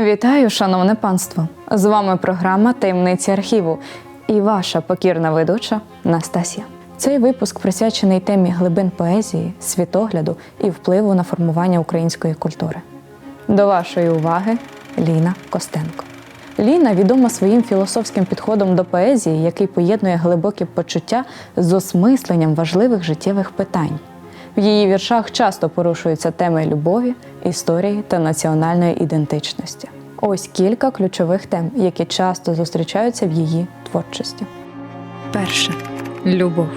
Вітаю, шановне панство! З вами програма Таємниці архіву і ваша покірна ведуча Настасія. Цей випуск присвячений темі глибин поезії, світогляду і впливу на формування української культури. До вашої уваги Ліна Костенко. Ліна відома своїм філософським підходом до поезії, який поєднує глибокі почуття з осмисленням важливих життєвих питань. В її віршах часто порушуються теми любові, історії та національної ідентичності. Ось кілька ключових тем, які часто зустрічаються в її творчості. Перше любов.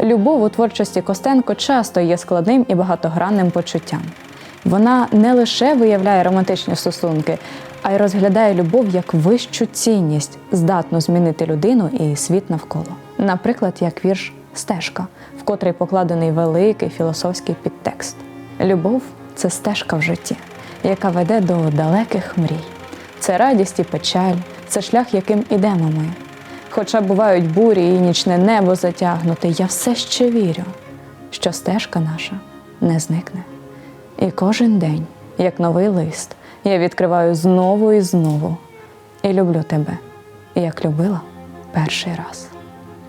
Любов у творчості Костенко часто є складним і багатогранним почуттям. Вона не лише виявляє романтичні стосунки, а й розглядає любов як вищу цінність, здатну змінити людину і світ навколо. Наприклад, як вірш Стежка, в котрий покладений великий філософський підтекст. Любов це стежка в житті, яка веде до далеких мрій. Це радість і печаль, це шлях, яким ідемо ми. Хоча бувають бурі і нічне небо затягнуте, я все ще вірю, що стежка наша не зникне. І кожен день, як новий лист, я відкриваю знову і знову і люблю тебе, як любила перший раз.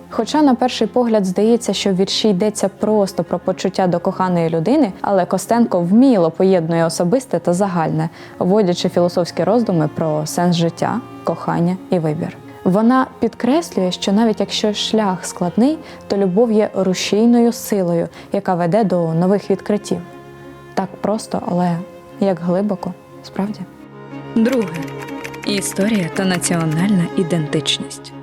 Хоча на перший погляд здається, що в вірші йдеться просто про почуття до коханої людини, але Костенко вміло поєднує особисте та загальне, вводячи філософські роздуми про сенс життя, кохання і вибір. Вона підкреслює, що навіть якщо шлях складний, то любов є рушійною силою, яка веде до нових відкриттів. Так просто, але як глибоко, справді. Друге історія та національна ідентичність.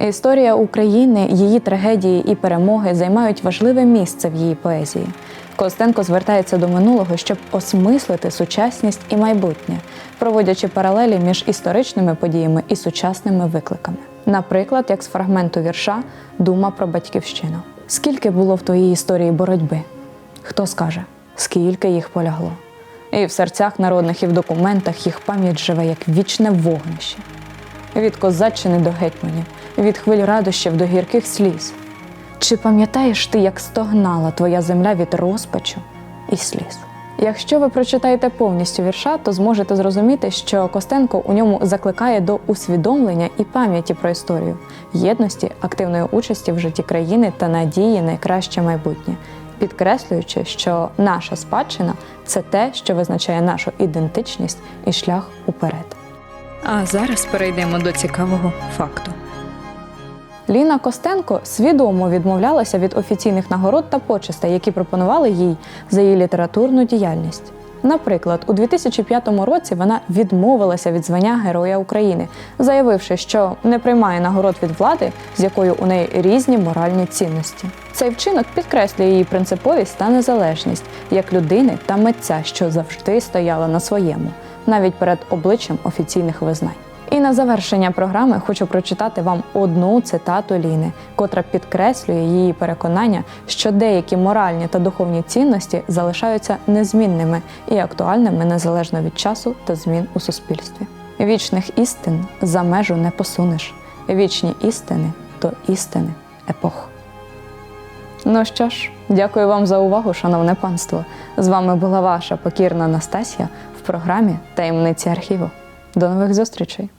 Історія України, її трагедії і перемоги займають важливе місце в її поезії. Костенко звертається до минулого, щоб осмислити сучасність і майбутнє, проводячи паралелі між історичними подіями і сучасними викликами. Наприклад, як з фрагменту вірша Дума про батьківщину. Скільки було в твоїй історії боротьби? Хто скаже, скільки їх полягло? І в серцях народних, і в документах їх пам'ять живе як вічне вогнище від козаччини до гетьманів, від хвиль радощів до гірких сліз. Чи пам'ятаєш ти, як стогнала твоя земля від розпачу і сліз? Якщо ви прочитаєте повністю вірша, то зможете зрозуміти, що Костенко у ньому закликає до усвідомлення і пам'яті про історію, єдності, активної участі в житті країни та надії на краще майбутнє, підкреслюючи, що наша спадщина це те, що визначає нашу ідентичність і шлях уперед. А зараз перейдемо до цікавого факту. Ліна Костенко свідомо відмовлялася від офіційних нагород та почестей, які пропонували їй за її літературну діяльність. Наприклад, у 2005 році вона відмовилася від звання Героя України, заявивши, що не приймає нагород від влади, з якою у неї різні моральні цінності. Цей вчинок підкреслює її принциповість та незалежність як людини та митця, що завжди стояла на своєму, навіть перед обличчям офіційних визнань. І на завершення програми хочу прочитати вам одну цитату Ліни, котра підкреслює її переконання, що деякі моральні та духовні цінності залишаються незмінними і актуальними незалежно від часу та змін у суспільстві. Вічних істин за межу не посунеш. Вічні істини то істини епох. Ну що ж, дякую вам за увагу, шановне панство. З вами була ваша покірна Настасія в програмі Таємниці архіву. До нових зустрічей!